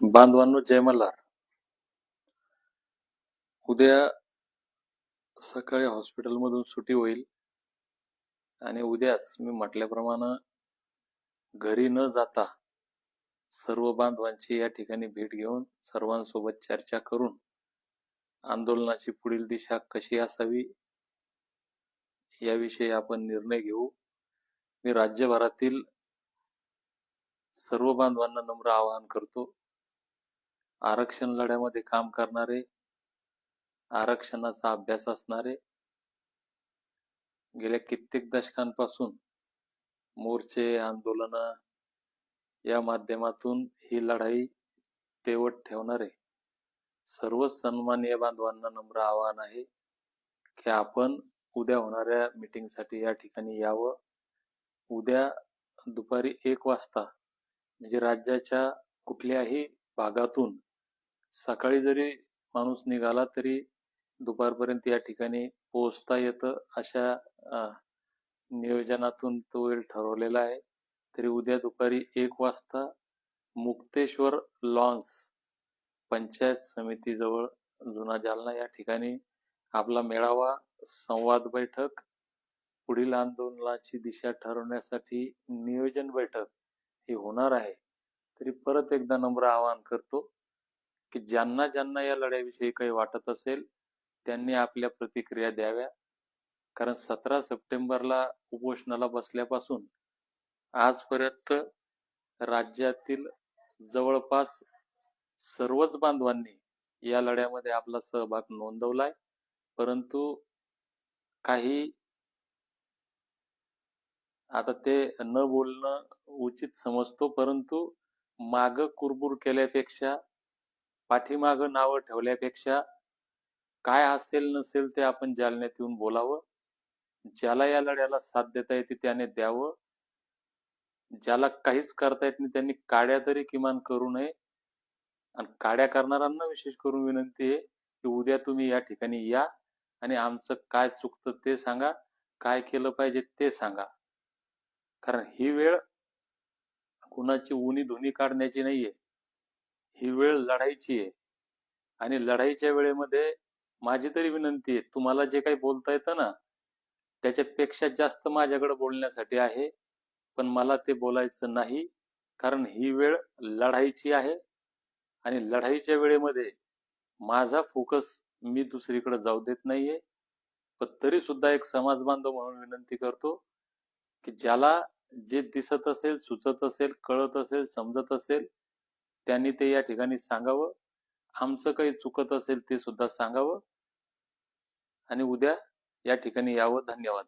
बांधवांनो जय मल्हार. उद्या सकाळी हॉस्पिटलमधून सुटी होईल आणि उद्याच मी म्हटल्याप्रमाणे घरी न जाता सर्व बांधवांची या ठिकाणी भेट घेऊन सर्वांसोबत चर्चा करून आंदोलनाची पुढील दिशा कशी असावी याविषयी आपण निर्णय घेऊ. मी राज्यभरातील सर्व बांधवांना नम्र आवाहन करतो. आरक्षण लढ्यामध्ये काम करणारे आरक्षणाचा अभ्यास असणारे गेल्या कित्येक दशकांपासून मोर्चे आंदोलन या माध्यमातून ही लढाई तेवट ठेवणारे सर्व सन्माननीय बांधवांना नम्र आवाहन आहे की आपण उद्या होणाऱ्या मीटिंगसाठी या ठिकाणी यावं. उद्या दुपारी एक वाजता म्हणजे राज्याच्या कुठल्याही भागातून सकाळी जरी माणूस निघाला तरी दुपारपर्यंत या ठिकाणी पोहोचता येतं अशा नियोजनातून तो वेळ ठरवलेला आहे. तरी उद्या दुपारी एक वाजता मुक्तेश्वर लॉन्स पंचायत समितीजवळ जुना जालना या ठिकाणी आपला मेळावा संवाद बैठक पुढील आंदोलनाची दिशा ठरवण्यासाठी नियोजन बैठक ही होणार आहे. तरी परत एकदा नम्र आवाहन करतो. की ज्यांना ज्यांना या लढ्याविषयी काही वाटत असेल त्यांनी आपल्या प्रतिक्रिया द्याव्या. कारण सतरा सप्टेंबरला उपोषणाला बसल्यापासून आजपर्यंत राज्यातील जवळपास सर्वच बांधवांनी या लढ्यामध्ये आपला सहभाग नोंदवलाय. परंतु काही आता ते न बोलणं उचित समजतो परंतु माग कुरबुर केल्यापेक्षा पाठीमाग नावं ठेवल्यापेक्षा काय असेल नसेल ते आपण जालन्यात येऊन बोलावं. ज्याला या लढ्याला साथ देता येते त्याने द्यावं. ज्याला काहीच करता येत नाही त्यांनी काड्या तरी किमान करू नये. आणि काड्या करणाऱ्यांना विशेष करून विनंती आहे की उद्या तुम्ही या ठिकाणी या आणि आमचं काय चुकतं ते सांगा. काय केलं पाहिजे ते सांगा. कारण ही वेळ कुणाची उनी धुनी काढण्याची नाहीये. ही वेळ लढायची आहे. आणि लढाईच्या वेळेमध्ये माझी तरी विनंती आहे तुम्हाला जे काही बोलता येतं ना त्याच्यापेक्षा जास्त माझ्याकडे बोलण्यासाठी आहे. पण मला ते बोलायचं नाही कारण ही वेळ लढाईची आहे. आणि लढाईच्या वेळेमध्ये माझा फोकस मी दुसरीकडे जाऊ देत नाहीये. पण तरी सुद्धा एक समाज बांधव म्हणून विनंती करतो की ज्याला जे दिसत असेल सुचत असेल कळत असेल समजत असेल त्यांनी ते या ठिकाणी सांगावं. आमचं काही चुकत असेल ते सुद्धा सांगावं. आणि उद्या या ठिकाणी यावं. धन्यवाद.